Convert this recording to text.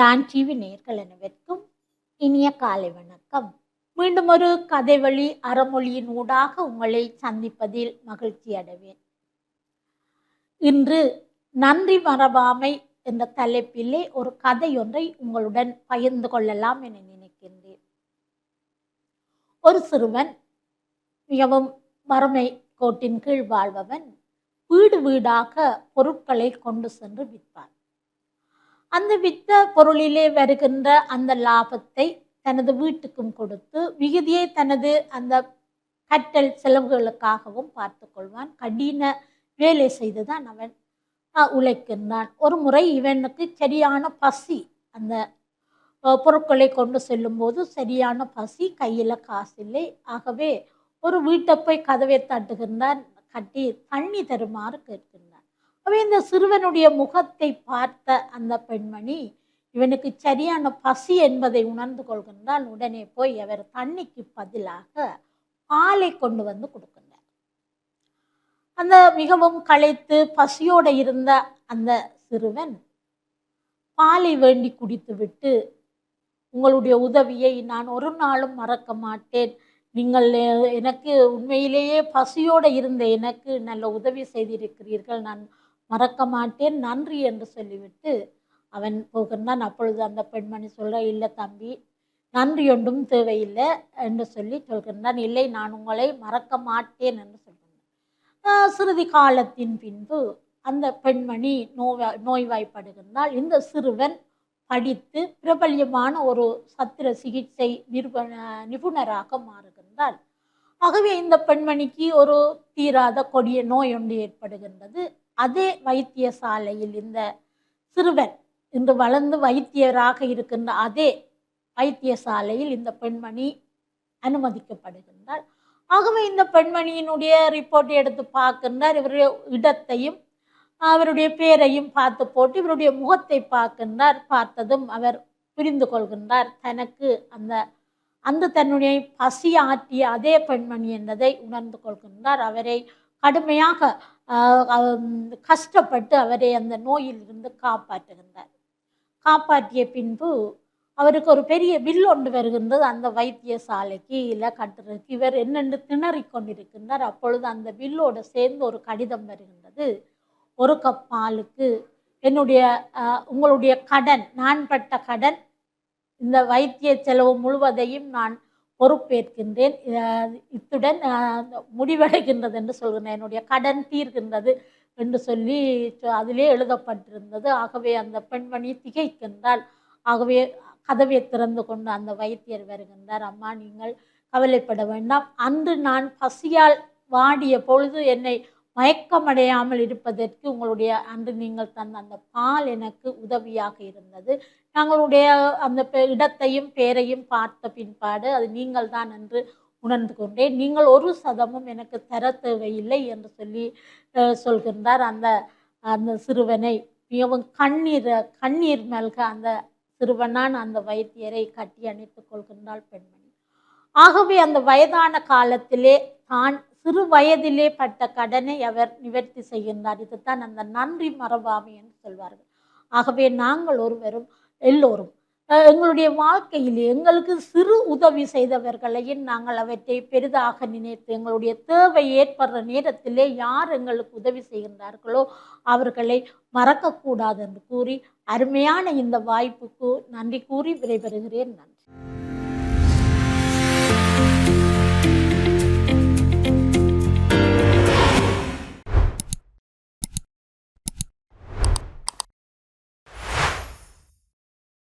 Don TV நேர்கள் அனைவருக்கும் இனிய காலை வணக்கம். மீண்டும் ஒரு கதை வழி அறமொழியின் ஊடாக உங்களை சந்திப்பதில் மகிழ்ச்சி அடைவேன். இன்று நன்றி மறவாமை என்ற தலைப்பிலே ஒரு கதை ஒன்றை உங்களுடன் பகிர்ந்து கொள்ளலாம் என நினைக்கின்றேன். ஒரு சிறுவன் மிகவும் வறுமை கோட்டின் கீழ் வாழ்பவன் வீடு வீடாக பொருட்களை கொண்டு சென்று விற்பான். அந்த வித்த பொருளிலே வருகின்ற அந்த லாபத்தை தனது வீட்டுக்கும் கொடுத்து விகுதியை தனது அந்த கட்டல் செலவுகளுக்காகவும் பார்த்து கொள்வான். கடின வேலை செய்துதான் அவன் உழைக்கின்றான். ஒரு முறை இவனுக்கு சரியான பசி அந்த பொருட்களை கொண்டு செல்லும்போது சரியான பசி கையில் காசு இல்லை ஆகவே ஒரு வீட்டை போய் கதவை தட்டுகின்றான். கட்டி தண்ணி தருமாறு கேட்கின்றான். அவன் இந்த சிறுவனுடைய முகத்தை பார்த்த அந்த பெண்மணி இவனுக்கு சரியான பசி என்பதை உணர்ந்து கொள்கின்றால் உடனே போய் அவர் தண்ணிக்கு பதிலாக பாலை கொண்டு வந்து கொடுக்கின்றார். அந்த மிகவும் களைத்து பசியோடு இருந்த அந்த சிறுவன் பாலை வேண்டி குடித்துவிட்டு உங்களுடைய உதவியை நான் ஒரு நாளும் மறக்க மாட்டேன். நீங்கள் எனக்கு உண்மையிலேயே பசியோடு இருந்த எனக்கு நல்ல உதவி செய்திருக்கிறீர்கள். நான் மறக்க மாட்டேன் நன்றி என்று சொல்லிவிட்டு அவன் போகின்றான். அப்பொழுது அந்த பெண்மணி சொல்ற இல்லை தம்பி நன்றி ஒன்றும் தேவையில்லை என்று சொல்லி சொல்கின்றான். இல்லை நான் உங்களை மறக்க மாட்டேன் என்று சொல்கின்றான். சிறிது காலத்தின் பின்பு அந்த பெண்மணி நோய் நோய்வாய்ப்படுகின்றால் இந்த சிறுவன் படித்து பிரபல்யமான ஒரு சத்திர சிகிச்சை நிறுவன நிபுணராக மாறுகின்றார் ஆகவே இந்த பெண்மணிக்கு ஒரு தீராத கொடிய நோய் ஒன்று ஏற்படுகின்றது. அதே வைத்தியசாலையில் இந்த சிறுவன் இன்று வளர்ந்து வைத்தியராக இருக்கின்ற அதே வைத்தியசாலையில் இந்த பெண்மணி அனுமதிக்கப்படுகின்றார் ஆகவே இந்த பெண்மணியினுடைய ரிப்போர்ட்டை எடுத்து பார்க்கின்றார். இவருடைய இடத்தையும் அவருடைய பேரையும் பார்த்து போட்டு இவருடைய முகத்தை பார்க்கின்றார். பார்த்ததும் அவர் புரிந்து கொள்கின்றார். தனக்கு அந்த அந்த தன்னுடைய பசி ஆற்றிய அதே பெண்மணி என்பதை உணர்ந்து கொள்கின்றார். அவரை கடுமையாக கஷ்டப்பட்டு அவரை அந்த நோயிலிருந்து காப்பாற்றுகின்றார். காப்பாற்றிய பின்பு அவருக்கு ஒரு பெரிய வில் ஒன்று வருகின்றது. அந்த வைத்தியசாலைக்கு இல்லை கட்டுறதுக்கு. இவர் என்னென்று திணறி கொண்டிருக்கின்றார் அப்பொழுது அந்த வில்லோடு சேர்ந்து ஒரு கடிதம் வருகின்றது. ஒரு கப் பாலுக்கு என்னுடைய உங்களுடைய கடன் நான் பட்ட கடன் இந்த வைத்திய செலவு முழுவதையும் நான் பொறுப்பேற்கின்றேன். இத்துடன் முடிவடைகின்றது என்று சொல்கிறேன். என்னுடைய கடன் தீர்கின்றது என்று சொல்லி அதிலே எழுதப்பட்டிருந்தது. ஆகவே அந்த பெண்மணி திகைக்கின்றாள். ஆகவே கதவை திறந்து கொண்டு அந்த வைத்தியர் வருகின்றார். அம்மா நீங்கள் கவலைப்பட வேண்டாம். அன்று நான் பசியால் வாடிய பொழுது என்னை மயக்கமடையாமல் இருப்பதற்கு உங்களுடைய அன்று நீங்கள் தந்த அந்த பால் எனக்கு உதவியாக இருந்தது. நாங்களுடைய அந்த பெ- இடத்தையும் பேரையும் பார்த்த பின்பாடு அது நீங்கள் தான் என்று உணர்ந்து கொண்டேன். நீங்கள் ஒரு சதமும் எனக்கு தர தேவையில்லை என்று சொல்லி சொல்கின்றார் அந்த அந்த சிறுவனை. மிகவும் கண்ணீர் கண்ணீர் மல்க அந்த சிறுவனான் அந்த வைத்தியரை கட்டி அணைத்துக் கொள்கின்றாள் பெண்மணி. ஆகவே அந்த வயதான காலத்திலே தான் சிறு வயதிலே பட்ட கடனை அவர் நிவர்த்தி செய்கின்றார். இதுதான் அந்த நன்றி மரபாமை என்று சொல்வார்கள். ஆகவே நாங்கள் ஒருவரும் எல்லோரும் எங்களுடைய வாழ்க்கையிலே எங்களுக்கு சிறு உதவி செய்தவர்களையும் நாங்கள் அவற்றை பெரிதாக நினைத்து எங்களுடைய தேவை ஏற்படுற நேரத்திலே யார் எங்களுக்கு உதவி செய்கின்றார்களோ அவர்களை மறக்கக்கூடாது என்று கூறி அருமையான இந்த வாய்ப்புக்கு நன்றி கூறி விடைபெறுகிறேன். நன்றி.